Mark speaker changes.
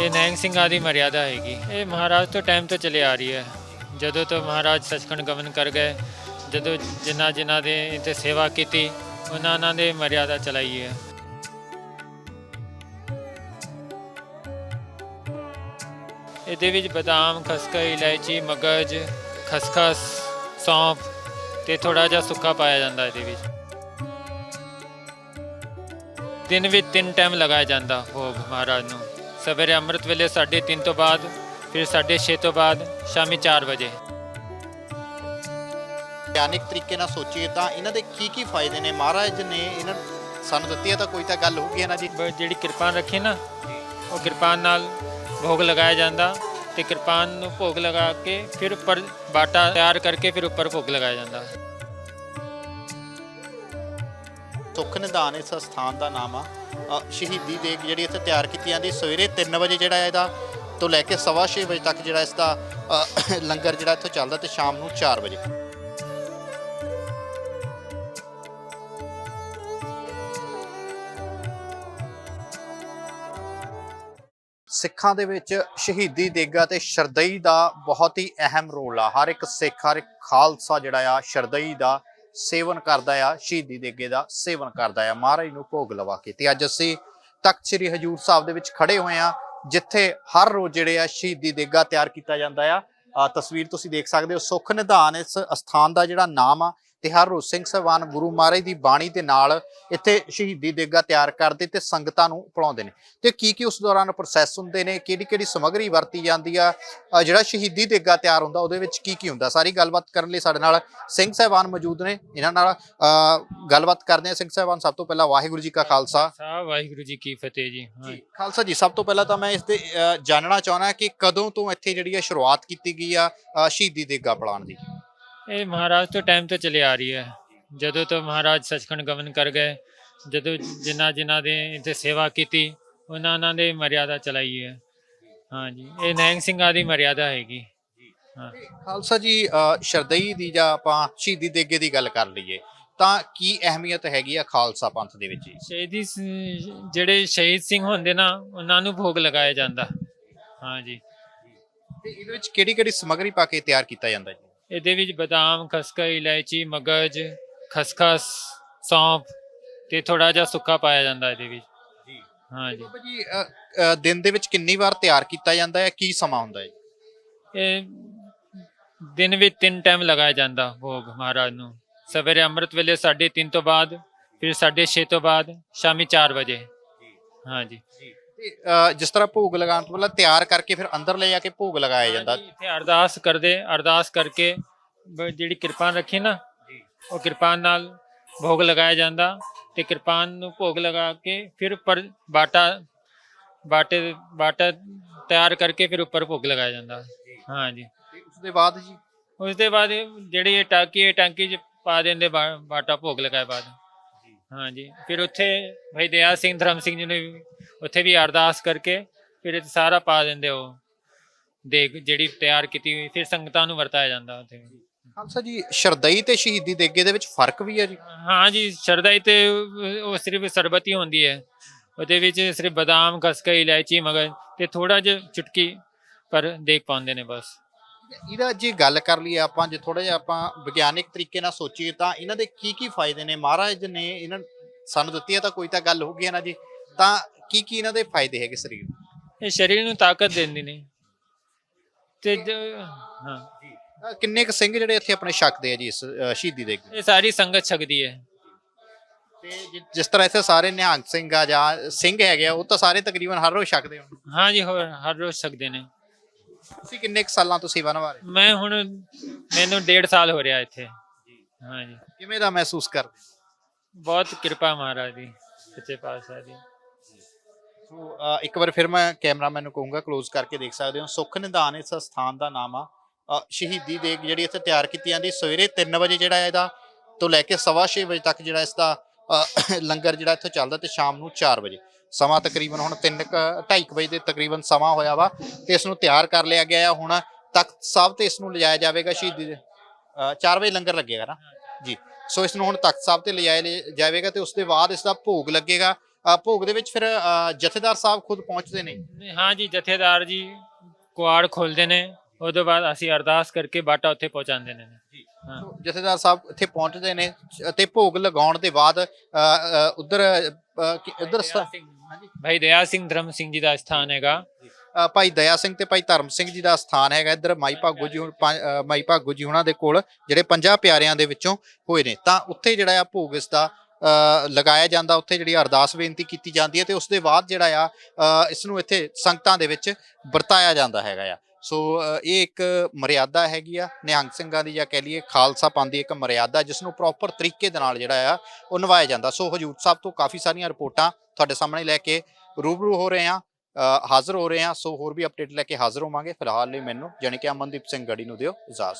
Speaker 1: ਇਹ ਨੈਂਗ ਸਿੰਘਾਂ ਦੀ ਮਰਿਆਦਾ ਹੈਗੀ। ਇਹ ਮਹਾਰਾਜ ਤੋਂ ਟਾਈਮ ਤੋਂ ਚਲੇ ਆ ਰਹੀ ਹੈ। ਜਦੋਂ ਤੋਂ ਮਹਾਰਾਜ ਸੱਚਖੰਡ ਗਮਨ ਕਰ ਗਏ, ਜਦੋਂ ਜਿਨ੍ਹਾਂ ਜਿਨ੍ਹਾਂ ਦੇ ਇੱਥੇ ਸੇਵਾ ਕੀਤੀ, ਉਹਨਾਂ ਉਹਨਾਂ ਦੇ ਮਰਿਆਦਾ ਚਲਾਈ ਹੈ। ਇਹਦੇ ਵਿੱਚ ਬਦਾਮ ਖਸਖਾ ਇਲਾਇਚੀ, ਮਗਜ, ਖਸਖਸ, ਸੌਂਫ ਤੇ ਥੋੜਾ ਜਿਹਾ ਸੁੱਕਾ ਪਾਇਆ ਜਾਂਦਾ ਇਹਦੇ ਵਿੱਚ। ਦਿਨ ਵਿੱਚ ਤਿੰਨ ਟਾਈਮ ਲਗਾਇਆ ਜਾਂਦਾ ਭੋਗ ਮਹਾਰਾਜ ਨੂੰ। ਸਵੇਰੇ ਅੰਮ੍ਰਿਤ ਵੇਲੇ 3:30 ਤੋਂ ਬਾਅਦ ਫਿਰ 6:30 ਤੋਂ ਬਾਅਦ ਸ਼ਾਮੀ 4 ਵਜੇ।
Speaker 2: ਵਿਗਿਆਨਿਕ ਤਰੀਕੇ ਨਾਲ ਸੋਚੀਏ ਤਾਂ ਇਹਨਾਂ ਦੇ ਕੀ ਕੀ ਫਾਇਦੇ ਨੇ? ਮਹਾਰਾਜ ਨੇ ਇਹਨਾਂ ਸਾਨੂੰ ਦਿੱਤੀ ਹੈ ਤਾਂ ਕੋਈ ਤਾਂ ਗੱਲ ਹੋਊਗੀ ਹੈ ਨਾ ਜੀ
Speaker 1: ਜਿਹੜੀ ਕਿਰਪਾਨ ਰੱਖੀ ਨਾ ਉਹ ਕਿਰਪਾਨ ਨਾਲ ਭੋਗ ਲਗਾਇਆ ਜਾਂਦਾ ਤੇ ਕਿਰਪਾਨ ਨੂੰ ਭੋਗ ਲਗਾ ਕੇ ਫਿਰ ਉੱਪਰ ਬਾਟਾ ਤਿਆਰ ਕਰਕੇ ਫਿਰ ਉੱਪਰ ਭੋਗ ਲਗਾਇਆ ਜਾਂਦਾ।
Speaker 2: ਸੁੱਖ ਨਿਦਾਨ ਇਸ ਸਥਾਨ ਦਾ ਨਾਮ ਆ। ਅ, ਸ਼ਹੀਦੀ ਦੇਗ ਜਿਹੜੀ ਇੱਥੇ ਤਿਆਰ ਕੀਤੀ ਜਾਂਦੀ ਸਵੇਰੇ 3 ਵਜੇ ਜਿਹੜਾ ਇਹਦਾ ਤੋਂ ਲੈ ਕੇ ਸਵਾ ਛੇ ਵਜੇ ਤੱਕ ਜਿਹੜਾ ਇਸ ਦਾ ਅ, ਲੰਗਰ ਜਿਹੜਾ ਇੱਥੋਂ ਚੱਲਦਾ ਤੇ ਸ਼ਾਮ ਨੂੰ 4 ਵਜੇ। ਸਿੱਖਾਂ ਦੇ ਵਿੱਚ ਸ਼ਹੀਦੀ ਦੇਗਾ ਤੇ ਸ਼ਰਦਈ ਦਾ ਬਹੁਤ ਹੀ ਅਹਿਮ ਰੋਲ ਆ। ਹਰ ਇੱਕ ਸਿੱਖ ਹਰ ਇੱਕ ਖਾਲਸਾ ਜਿਹੜਾ ਆ ਸ਼ਰਦਈ ਦਾ ਸੇਵਨ ਕਰਦਾ ਆ, ਸ਼ਹੀਦੀ ਦੇਗੇ ਦਾ ਸੇਵਨ ਕਰਦਾ ਆ। ਮਹਾਰਾਜ ਨੂੰ ਭੋਗ ਲਵਾ ਕੇ ਤੇ ਅੱਜ ਅਸੀਂ ਤਖਤ ਸ੍ਰੀ ਹਜੂਰ ਸਾਹਿਬ ਦੇ ਵਿੱਚ ਖੜੇ ਹੋਏ ਆ, ਜਿੱਥੇ ਹਰ ਰੋਜ਼ ਜਿਹੜੇ ਆ ਸ਼ਹੀਦੀ ਦੇਗਾ ਤਿਆਰ ਕੀਤਾ ਜਾਂਦਾ ਆ। ਆਹ ਤਸਵੀਰ ਤੁਸੀਂ ਦੇਖ ਸਕਦੇ ਹੋ, ਸੁਖ ਨਿਧਾਨ ਇਸ ਅਸਥਾਨ ਦਾ ਜਿਹੜਾ ਨਾਮ ਆ ਤੇ ਹਰ ਰੋਜ਼ ਸਿੰਘ ਸਾਹਿਬਾਨ ਗੁਰੂ ਮਹਾਰਾਜ ਦੀ ਬਾਣੀ ਦੇ ਨਾਲ ਇੱਥੇ ਸ਼ਹੀਦੀ ਦੇਗਾ ਤਿਆਰ ਕਰਦੇ ਤੇ ਸੰਗਤਾਂ ਨੂੰ ਪਿਲਾਉਂਦੇ ਨੇ। ਤੇ ਕੀ ਕੀ ਉਸ ਦੌਰਾਨ ਪ੍ਰੋਸੈਸ ਹੁੰਦੇ ਨੇ ਕਿਹੜੀ ਕਿਹੜੀ ਸਮੱਗਰੀ ਵਰਤੀ ਜਾਂਦੀ ਆ ਜਿਹੜਾ ਸ਼ਹੀਦੀ ਦੇਗਾ ਤਿਆਰ ਹੁੰਦਾ ਉਹਦੇ ਵਿੱਚ ਕੀ ਕੀ ਹੁੰਦਾ? ਸਾਰੀ ਗੱਲਬਾਤ ਕਰਨ ਲਈ ਸਾਡੇ ਨਾਲ ਸਿੰਘ ਸਾਹਿਬਾਨ ਮੌਜੂਦ ਨੇ। ਇਹਨਾਂ ਨਾਲ ਗੱਲਬਾਤ ਕਰਦੇ ਆ ਸਿੰਘ ਸਾਹਿਬਾਨ ਸਭ ਤੋਂ ਪਹਿਲਾਂ ਵਾਹਿਗੁਰੂ ਜੀ ਕਾ ਖਾਲਸਾ।
Speaker 1: ਵਾਹਿਗੁਰੂ ਜੀ ਕੀ ਫਤਿਹ ਜੀ।
Speaker 2: ਖਾਲਸਾ ਜੀ ਸਭ ਤੋਂ ਪਹਿਲਾਂ ਤਾਂ ਮੈਂ ਇਸ ਅਹ, ਜਾਣਨਾ ਚਾਹਣਾ ਕਿ ਕਦੋਂ ਤੋਂ ਇੱਥੇ ਜਿਹੜੀ ਹੈ ਸ਼ੁਰੂਆਤ ਕੀਤੀ ਗਈ ਆ ਸ਼ਹੀਦੀ ਦੇਗਾ ਪਲਾਣ ਦੀ?
Speaker 1: ਇਹ ਮਹਾਰਾਜ ਤੋਂ ਟਾਈਮ ਤੋਂ ਚਲੇ ਆ ਰਹੀ ਹੈ। ਜਦੋਂ ਤੋਂ ਮਹਾਰਾਜ ਸਚਖੰਡ ਗਮਨ ਕਰ ਗਏ ਜਦੋਂ ਜਿਨ੍ਹਾਂ ਜਿਨ੍ਹਾਂ ਦੇ ਇੱਥੇ ਸੇਵਾ ਕੀਤੀ ਉਹਨਾਂ ਉਹਨਾਂ ਦੇ ਮਰਿਆਦਾ ਚਲਾਈ ਹੈ। ਹਾਂਜੀ ਇਹ ਨੈਂਗ ਸਿੰਘਾਂ ਦੀ ਮਰਿਆਦਾ ਹੈਗੀ। ਹਾਂ।
Speaker 2: ਖਾਲਸਾ ਜੀ ਸ਼ਰਦਈ ਦੀ ਜਾਂ ਆਪਾਂ ਸ਼ਹੀਦੀ ਦੇਗੇ ਦੀ ਗੱਲ ਕਰ ਲਈਏ ਤਾਂ ਕੀ ਅਹਿਮੀਅਤ ਹੈਗੀ ਆ ਖਾਲਸਾ ਪੰਥ ਦੇ ਵਿੱਚ ਜੀ?
Speaker 1: ਸ਼ਹੀਦੀ ਸ- ਜਿਹੜੇ ਸ਼ਹੀਦ ਸਿੰਘ ਹੁੰਦੇ ਨਾ ਉਹਨਾਂ ਨੂੰ ਭੋਗ ਲਗਾਇਆ ਜਾਂਦਾ। ਹਾਂਜੀ
Speaker 2: ਤੇ ਇਹਦੇ ਵਿੱਚ ਕਿਹੜੀ ਕਿਹੜੀ ਸਮੱਗਰੀ ਪਾ ਕੇ ਤਿਆਰ ਕੀਤਾ ਜਾਂਦਾ ਜੀ?
Speaker 1: ਇਹਦੇ ਵਿੱਚ ਬਦਾਮ ਖਸਖਾ ਇਲਾਇਚੀ ਮਗਜ ਖਸਖਸ ਸੌਂਫ ਤੇ ਥੋੜਾ ਜਿਹਾ ਸੁੱਕਾ ਪਾਇਆ ਜਾਂਦਾ ਇਹਦੇ ਵਿੱਚ।
Speaker 2: ਜੀ। ਬਾਬਾ ਜੀ ਦਿਨ ਦੇ ਵਿੱਚ ਕਿੰਨੀ ਵਾਰ ਤਿਆਰ ਕੀਤਾ ਜਾਂਦਾ ਹੈ? ਕੀ ਸਮਾਂ ਹੁੰਦਾ ਹੈ?
Speaker 1: ਇਹ ਦਿਨ ਵਿੱਚ ਤਿੰਨ ਟਾਈਮ ਲਗਾਇਆ ਜਾਂਦਾ ਭੋਗ ਮਹਾਰਾਜ ਨੂੰ। ਸਵੇਰੇ ਅੰਮ੍ਰਿਤ ਵੇਲੇ 3:30 ਤੋਂ ਬਾਅਦ ਫਿਰ 6:30 ਤੋਂ ਬਾਅਦ ਸ਼ਾਮੀ 4 ਵਜੇ। ਹਾਂਜੀ।
Speaker 2: ਤੇ ਜਿਸ ਤਰ੍ਹਾਂ ਭੋਗ ਲਗਾਉਣ ਤੋਂ ਪਹਿਲਾਂ ਤਿਆਰ ਕਰਕੇ ਫਿਰ ਅੰਦਰ ਲੈ ਜਾ ਕੇ ਭੋਗ ਲਗਾਇਆ ਜਾਂਦਾ।
Speaker 1: ਹਾਂਜੀ, ਇੱਥੇ ਅਰਦਾਸ ਕਰਦੇ ਅਰਦਾਸ ਕਰਕੇ ਬ- ਜਿਹੜੀ ਕਿਰਪਾਨ ਰੱਖੀ ਨਾ ਉਹ ਕਿਰਪਾਨ ਨਾਲ ਭੋਗ ਲਗਾਇਆ ਜਾਂਦਾ ਤੇ ਕਿਰਪਾਨ ਨੂੰ ਭੋਗ ਲਗਾ ਕੇ ਫਿਰ ਉੱਪਰ ਬਾਟਾ ਬਾਟੇ ਬਾਟਾ ਤਿਆਰ ਕਰਕੇ ਫਿਰ ਉੱਪਰ ਭੋਗ ਲਗਾਇਆ ਜਾਂਦਾ। ਹਾਂਜੀ।
Speaker 2: ਤੇ ਉਸ ਦੇ ਬਾਅਦ ਜੀ?
Speaker 1: ਉਸ ਦੇ ਬਾਅਦ ਇਹ ਜਿਹੜੀ ਇਹ ਟਾਕੀ ਹੈ ਟਾਕੀ 'ਚ ਪਾ ਦਿੰਦੇ ਬਾ- ਬਾਟਾ ਭੋਗ ਲਗਾਏ ਬਾਅਦ। ਹਾਂਜੀ। ਫਿਰ ਉੱਥੇ ਭਾਈ ਦਇਆ ਸਿੰਘ ਧਰਮ ਸਿੰਘ ਜੀ ਨੇ ਵੀ ਉੱਥੇ ਵੀ ਅਰਦਾਸ ਕਰਕੇ ਫਿਰ ਇਹ ਸਾਰਾ ਪਾ ਦਿੰਦੇ ਉਹ। ਦੇਗ ਜਿਹੜੀ ਤਿਆਰ ਕੀਤੀ ਹੋਈ ਫਿਰ ਸੰਗਤਾਂ ਨੂੰ ਵਰਤਾਇਆ ਜਾਂਦਾ ਉੱਥੇ।
Speaker 2: ਖਾਲਸਾ ਜੀ ਸ਼ਰਦਈ ਤੇ ਸ਼ਹੀਦੀ ਦੇਗੇ ਦੇ ਵਿੱਚ ਫ਼ਰਕ ਵੀ ਹੈ ਜੀ?
Speaker 1: ਹਾਂ ਜੀ ਸ਼ਰਦਾਈ ਤੇ ਉਹ ਸਿਰਫ ਸਰਬਤੀ ਹੁੰਦੀ ਹੈ। ਉਹਦੇ ਵਿੱਚ ਸਿਰਫ ਬਦਾਮ ਖਸਖਾ ਇਲਾਇਚੀ ਮਗਜ ਤੇ ਥੋੜਾ ਜਿਹਾ ਚੁਟਕੀ ਪਰ ਦੇਖ ਪਾਉਂਦੇ ਨੇ ਬਸ।
Speaker 2: ਇਹਦਾ ਜੇ ਗੱਲ ਕਰ ਲਈਏ ਆਪਾਂ ਜੇ ਥੋੜਾ ਜਿਹਾ ਆਪਾਂ ਵਿਗਿਆਨਿਕ ਤਰੀਕੇ ਨਾਲ ਸੋਚੀਏ ਤਾਂ ਇਹਨਾਂ ਦੇ ਕੀ ਕੀ ਫਾਇਦੇ ਨੇ? ਮਹਾਰਾਜ ਨੇ ਇਹਨਾਂ ਸਾਨੂੰ ਦਿੱਤੀ ਹੈ ਤਾਂ ਕੋਈ ਤਾਂ ਗੱਲ ਹੋਊਗੀ ਹੈ ਨਾ ਜੀ। ਤਾਂ ਕੀ ਕੀ ਇਹਨਾਂ ਦੇ ਫਾਇਦੇ ਹੈਗੇ ਸਰੀਰ ਨੂੰ?
Speaker 1: ਇਹ ਸਰੀਰ ਨੂੰ ਤਾਕਤ ਦਿੰਦੀ ਨੇ। ਤੇ ਜ- ਹਾਂ।
Speaker 2: ਅਹ ਕਿੰਨੇ ਕੁ ਸਿੰਘ ਜਿਹੜੇ ਇੱਥੇ ਆਪਣੇ ਛਕਦੇ ਆ ਜੀ ਇਸ ਅਹ, ਸ਼ਹੀਦੀ ਦੇਗੇ
Speaker 1: ਇਹ ਸਾਰੀ ਸੰਗਤ ਛਕਦੀ ਹੈ।
Speaker 2: ਤੇ ਜਿ- ਜਿਸ ਤਰ੍ਹਾਂ ਇੱਥੇ ਸਾਰੇ ਨਿਹੰਗ ਸਿੰਘ ਆ ਜਾਂ ਸਿੰਘ ਹੈਗੇ ਆ ਉਹ ਤਾਂ ਸਾਰੇ ਤਕਰੀਬਨ ਹਰ ਰੋਜ਼ ਛਕਦੇ ਹੋ
Speaker 1: ਹਾਂ ਜੀ ਹੋਰ ਹਰ ਰੋਜ਼ ਛਕਦੇ ਨੇ।
Speaker 2: ਤੁਸੀਂ ਕਿੰਨੇ ਕੁ ਸਾਲਾਂ ਤੋਂ ਸੇਵਾ ਨਿਭਾ ਰਹੇ ਹੋ?
Speaker 1: ਮੈਂ ਹੁਣ ਮੈਨੂੰ 1.5 ਸਾਲ ਹੋ ਰਿਹਾ ਇੱਥੇ। ਹਾਂ ਜੀ।
Speaker 2: ਕਿਵੇਂ ਦਾ ਮਹਿਸੂਸ ਕਰਦੇ
Speaker 1: ਬਹੁਤ ਕਿਰਪਾ ਮਹਾਰਾਜ ਦੀ ਸੱਚੇ ਪਾਤਸ਼ਾਹ ਦੀ।
Speaker 2: ਸੋ ਇੱਕ ਵਾਰ ਫਿਰ ਮੈਂ ਕੈਮਰਾਮੈਨ ਨੂੰ ਕਹੂੰਗਾ ক্লোਜ਼ ਕਰਕੇ ਦੇਖ ਸਕਦੇ ਹੋ। ਸੁੱਖ ਨਿਧਾਨ ਇਸ ਸਥਾਨ ਦਾ ਨਾਮ ਆ। ਸ਼ਹੀਦੀ ਦੇਗ ਜਿਹੜੀ ਇੱਥੇ ਤਿਆਰ ਕੀਤੀ ਜਾਂਦੀ ਸਵੇਰੇ 3 ਵਜੇ ਜਿਹੜਾ ਇਹਦਾ ਤੋਂ ਲੈ ਕੇ ਸਵਾ ਛੇ ਵਜੇ ਤੱਕ ਜਿਹੜਾ ਇਸ ਦਾ ਲੰਗਰ ਜਿਹੜਾ ਇੱਥੋਂ ਚੱਲਦਾ ਤੇ ਸ਼ਾਮ ਨੂੰ 4 ਵਜੇ। ਸਮਾਂ ਤਕਰੀਬਨ ਹੁਣ 3 2:30 ਵਜੇ ਦੇ ਤਕਰੀਬਨ ਸਮਾਂ ਹੋਇਆ ਵਾ ਤੇ ਇਸ ਨੂੰ ਤਿਆਰ ਕਰ ਲਿਆ ਗਿਆ ਆ। ਹੁਣ ਤਖਤ ਸਾਹਿਬ ਤੇ ਇਸ ਨੂੰ ਲਿਜਾਇਆ ਜਾਵੇਗਾ ਸ਼ਹੀਦੀ ਦੇ 4 ਵਜੇ ਲੰਗਰ ਲੱਗੇਗਾ ਨਾ? ਜੀ। ਸੋ ਇਸ ਨੂੰ ਹੁਣ ਤਖਤ ਸਾਹਿਬ ਤੇ ਲਿਜਾਇਆ ਲੇ- ਜਾਵੇਗਾ ਤੇ ਉਸ ਦੇ ਬਾਅਦ ਇਸ ਦਾ ਭੋਗ ਲੱਗੇਗਾ। ਭੋਗ ਦੇ ਵਿੱਚ ਫਿਰ ਜਥੇਦਾਰ ਸਾਹਿਬ ਖੁਦ ਪਹੁੰਚਦੇ ਨੇ?
Speaker 1: ਹਾਂ ਜੀ ਜਥੇਦਾਰ ਜੀ ਕੁਆੜ ਖੋਲਦੇ ਨੇ ਉਹਦੇ ਬਾਅਦ ਅਸੀਂ ਅਰਦਾਸ ਕਰਕੇ ਬਾਟਾ ਉੱਥੇ ਪਹੁੰਚਾਉਂਦੇ ਨੇ। ਹਾਂ।
Speaker 2: ਜਥੇਦਾਰ ਸਾਹਿਬ ਇੱਥੇ ਪਹੁੰਚਦੇ ਨੇ ਅਤੇ ਭੋਗ ਲਗਾਉਣ ਦੇ ਬਾਅਦ ਉਧਰ ਉਧਰ
Speaker 1: ਭਾਈ ਦਇਆ ਸਿੰਘ ਧਰਮ ਸਿੰਘ ਜੀ ਦਾ ਸਥਾਨ ਹੈਗਾ।
Speaker 2: ਭਾਈ ਦਇਆ ਸਿੰਘ ਤੇ ਭਾਈ ਧਰਮ ਸਿੰਘ ਜੀ ਦਾ ਸਥਾਨ ਹੈਗਾ ਇੱਧਰ ਮਾਈ ਭਾਗੋ ਜੀ ਪੰਜ- ਮਾਈ ਭਾਗੋ ਜੀ ਉਹਨਾਂ ਦੇ ਕੋਲ ਜਿਹੜੇ 50 ਪਿਆਰਿਆਂ ਦੇ ਵਿੱਚੋਂ ਹੋਏ ਨੇ। ਤਾਂ ਉੱਥੇ ਜਿਹੜਾ ਆ ਭੋਗ ਇਸ ਦਾ ਲਗਾਇਆ ਜਾਂਦਾ ਉੱਥੇ ਜਿਹੜੀ ਅਰਦਾਸ ਬੇਨਤੀ ਕੀਤੀ ਜਾਂਦੀ ਹੈ ਤੇ ਉਸ ਦੇ ਬਾਅਦ ਜਿਹੜਾ ਆ ਅ, ਇਸ ਨੂੰ ਇੱਥੇ ਸੰਗਤਾਂ ਦੇ ਵਿੱਚ ਵਰਤਾਇਆ ਜਾਂਦਾ ਹੈਗਾ ਆ। ਸੋ ਇਹ ਇੱਕ ਮਰਿਆਦਾ ਹੈਗੀ ਆ ਨਿਹੰਗ ਸਿੰਘਾਂ ਦੀ ਜਾਂ ਕਹਿ ਲਈਏ ਖਾਲਸਾ ਪੰਥ ਦੀ ਇੱਕ ਮਰਿਆਦਾ ਜਿਸ ਨੂੰ ਪ੍ਰੋਪਰ ਤਰੀਕੇ ਦੇ ਨਾਲ ਜਿਹੜਾ ਆ ਉਹ ਨਿਭਾਇਆ ਜਾਂਦਾ। ਸੋ ਹਜੂਰ ਸਾਹਿਬ ਤੋਂ ਕਾਫੀ ਸਾਰੀਆਂ ਰਿਪੋਰਟਾਂ ਤੁਹਾਡੇ ਸਾਹਮਣੇ ਲੈ ਕੇ ਰੂਬਰੂ ਹੋ ਰਹੇ ਆ ਹਾਜ਼ਰ ਹੋ ਰਹੇ ਆ। ਸੋ ਹੋਰ ਵੀ ਅਪਡੇਟ ਲੈ ਕੇ ਹਾਜ਼ਰ ਹੋਵਾਂਗੇ ਫਿਲਹਾਲ ਲਈ ਮੈਨੂੰ ਜਾਣੀ ਕਿ ਅਮਨਦੀਪ ਸਿੰਘ ਗੜੀ ਨੂੰ ਦਿਓ ਇਜਾਜ਼ਤ।